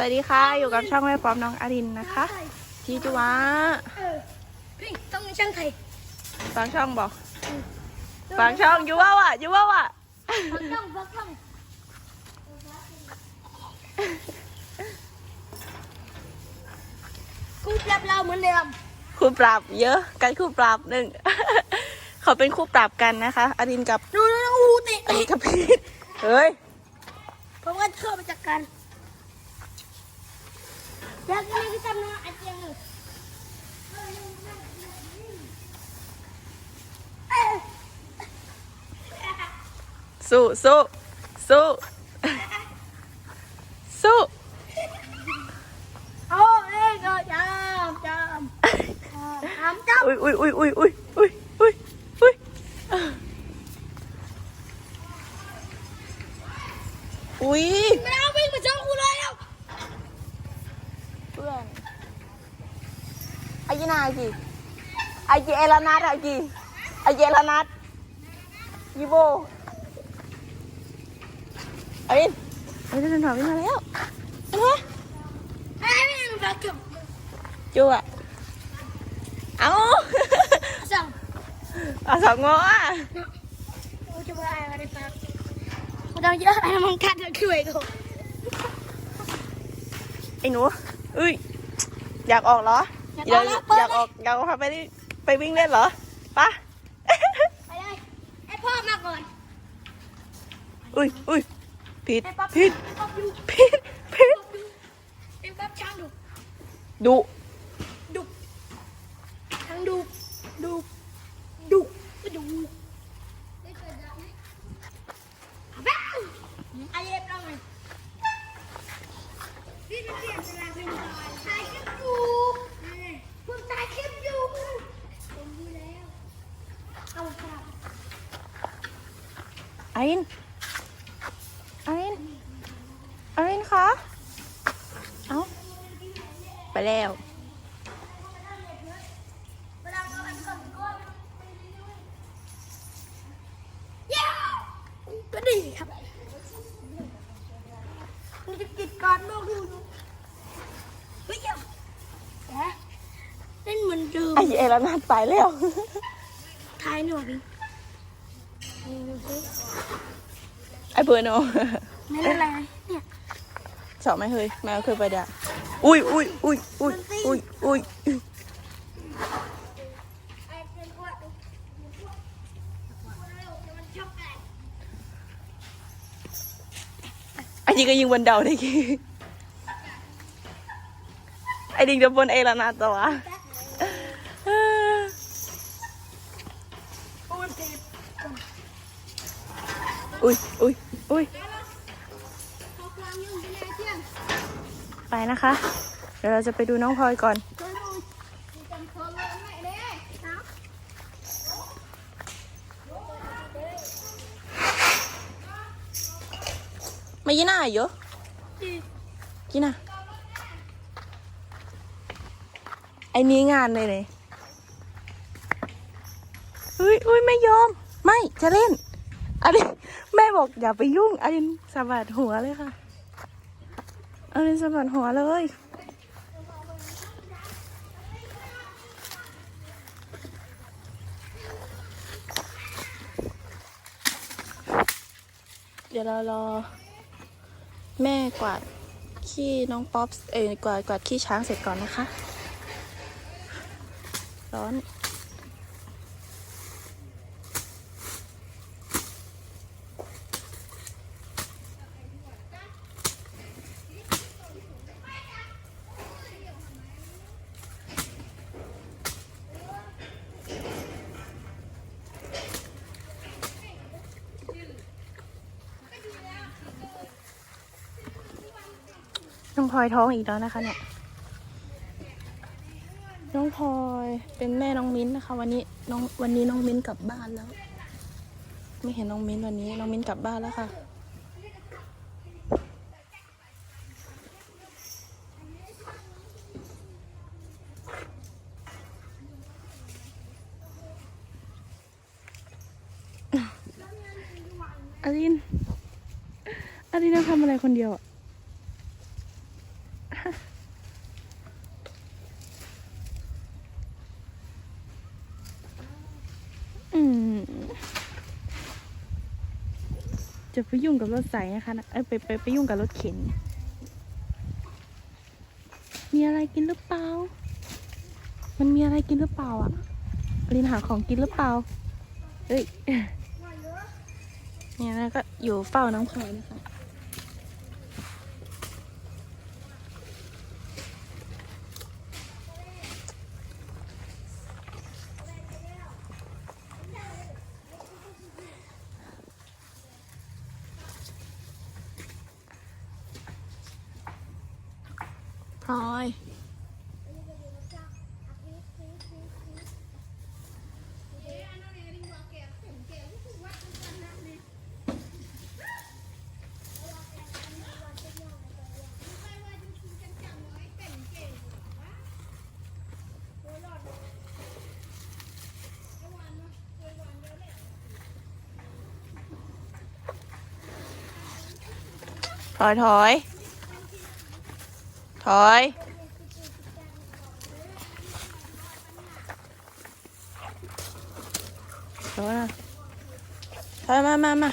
สวัสดีค่ะ อยู่กับช่องแม่ปอมน้องอารินนะคะจีจุวะเออพี่ต้องมีช่างไทยฟังช่องบอกฟังช่องอยู่ว่าว่ะอยู่ว่าว่ะฟักต้องฟักต้องกูปรับเราเหมือนเดิมคู่ปรับเยอะกันคู่ปรับหนึ่งเขาเป็นคู่ปรับกันนะคะอารินกับดูดูดูอูติอารินกับพีทเฮ้ยผมก็ชอบมาจากกันอยาก สู้สู้สู้สู้เอาเองก็จำจำจำจำอุ้ยอุ้ยอุ้ยอุ้ย ណាយីអាយេឡាណាត់អាយីអាយេឡាណាត់យីវអីអីទៅដល់វិញមកแล้วអីហ៎អីមិនបាក់ជួអអោសំអសំងអអូជួអីអីបាក់មកដល់យកអីមកកាត់ដល់ខ្លួនឯងអីនោះអុយอยากออกเหรอ อยากออกแล้วเปิดอยากออกอยากออกไปดิไปวิ่งเล่นเหรอปะไปเลยไอ้พ่อมาก่อน อุ้ยอุ้ยผิดไอ้ป๊อปผิดป๊อปดูผิดผิดป๊อปดูไอ้ป๊อปช่างดูดุดุช่างดูดูดูก็ดูได้เกิดอะไรไหมบ้าไอ้เล็บเราไงพี่จะเปลี่ยนเวลาเป็นตอนถ่ายคลิปอยู่ผมถ่ายคลิปอยู่ผมดูแล้วเอาครับ ไอ้นไอ้นไอ้นคะ เอาไปแล้วเวลาเราอันก่อนก็เย้ก็ดีครับมันจะกิดการมากดูดูเฮ้ยแหมเล่นเหมือนเดิมไอ้เอลนาดไปแล้ว ท้ายหน่อยพี่ไอ้เบอร์โนไม่เป็นไรเนี่ยสอบไหมเฮ้ยแมวเคยไปด่าอุ้ยอุ้ยอุ้ยอุ้ยอุ้ยอุ้ยไอ้เป็นพวกมันชอบแปลกไอ้ยิงก็ยิงบนเดาได้กี่ไอ้ดิงจะบนเอลนาดตัวโอ้ยเจ็บ อุ้ยอุ้ยอุ้ยไปนะคะ เดี๋ยวเราจะไปดูน้องพลอยก่อนช่ยดูจำเขาเลยไหนเลยนะไม่ยีน่าเยอะดียีน่าไอ้นี้งานเลยเลยอุ้ยอุ้ยไม่ยอม ไม่จะเล่นอันนี้ แม่บอกอย่าไปยุ่งอันนี้สะบัดหัวเลยค่ะอันนี้สะบัดหัวเลย เดี๋ยวเรารอ แม่กวาดขี้น้องป๊อปเอ้ยกวาดกวาดขี้ช้างเสร็จก่อนนะคะ ร้อน พลอยท้องอีกแล้วนะคะเนี่ย น้องพลอยเป็นแม่น้องมิ้นนะคะ วันนี้น้องวันนี้น้องมิ้นกลับบ้านแล้ว ไม่เห็นน้องมิ้นวันนี้ น้องมิ้นกลับบ้านแล้วค่ะอารินอารินทำอะไรคนเดียวอะ จะไปยุ่งกับรถใสนะคะนะเอ้ยไปไปไปยุ่งกับรถเข็น มีอะไรกินหรือเปล่า มันมีอะไรกินหรือเปล่าอะลินหาของกินหรือเปล่าเอ้ยเนี่ยนะก็อยู่เฝ้าน้องพลอยนะคะ พลอยถ อย ถอยมา มามา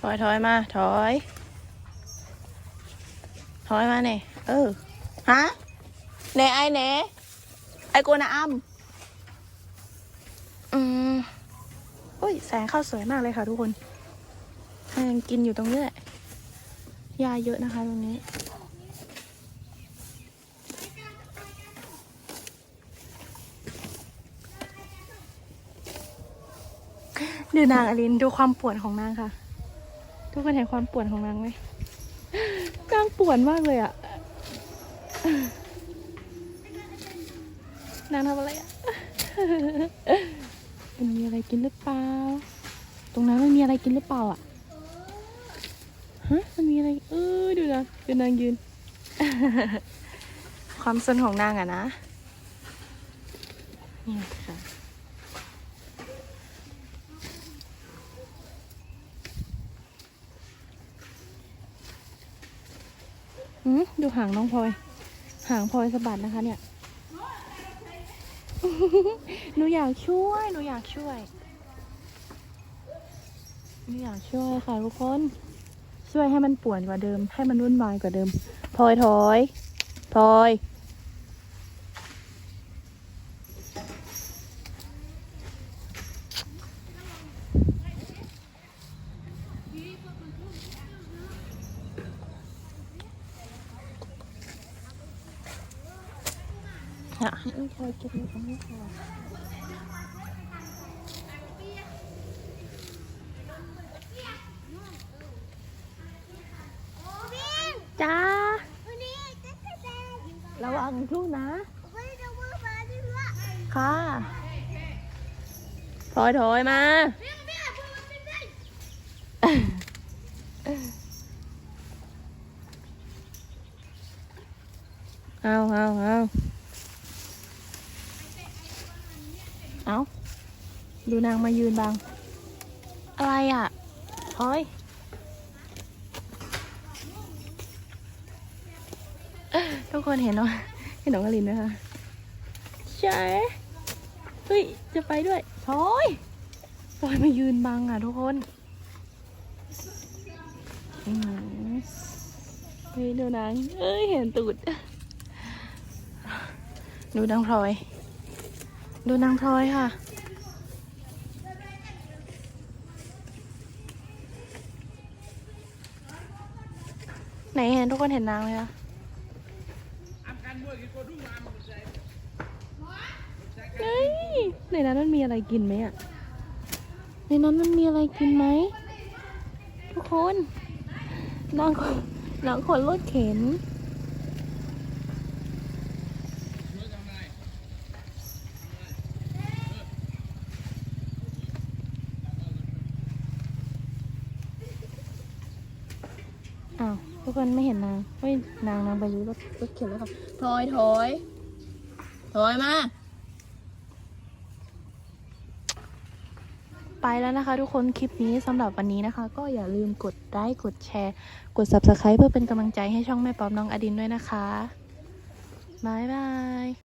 ถอยถอยมา ถอย ถอยมาเนี่ยเออฮะเนไอเนไอโกนะอ้ำอืมโอ้ยแสงเข้าสวยมากเลยค่ะทุกคนยังกินอยู่ตรงนี้แหละยาเยอะนะคะตรงนี้ดูนางอลินดูความปวดของนางค่ะ ทุกคนเห็นความปวดของนางไหมนางปวดมากเลยอะนางทำอะไรอะมันมีอะไรกินหรือเปล่า ตรงนั้นมันมีอะไรกินหรือเปล่าอะฮะมันมีอะไร เออดูนะดูนางยืน ความสนของนางอะนะนี่ค่ะ ดูหางน้องพลอย หางพลอยสะบัดนะคะ เนี่ย หนูอยากช่วย หนูอยากช่วย หนูอยากช่วยค่ะทุกคน ช่วยให้มันป่วนกว่าเดิม ให้มันวุ่นวายกว่าเดิมพลอยถอยพลอย อะให้พอยเก็บอยู่ตรงนี้ค่ะจ้าระวังลูกนะ ค่ะ ถอยถอยมา เอาเอาเอา เอาดูนางมายืนบังอะไรอะถอยทุกคนเห็นเนาะเห็นน้องอลินไหมคะใช่เฮ้ย จะไปด้วยถอยปล่อยมายืนบังอะทุกคนอืมเฮ้ยดูนางเอ้ย เห็นตูด ดูนางพลอย ดูนางพลอยค่ะ ไหนเห็นทุกคนเห็นนางไหมคะเฮ้ยในนั้นมันมีอะไรกินไหมอะ ในนั้นมันมีอะไรกินไหม ทุกคนนางคนนางคนรถเข็น อ้าวทุกคนไม่เห็นนางเฮ้ยนางนางไปยุรถรถเข็นแล้วค่ะถอยถอยถอยมาไปแล้วนะคะ ทุกคนคลิปนี้สำหรับวันนี้นะคะ ก็อย่าลืมกดไลค์กดแชร์ กด subscribe เพื่อเป็นกำลังใจให้ช่องแม่ป๊อมน้องอดินด้วยนะคะบายบาย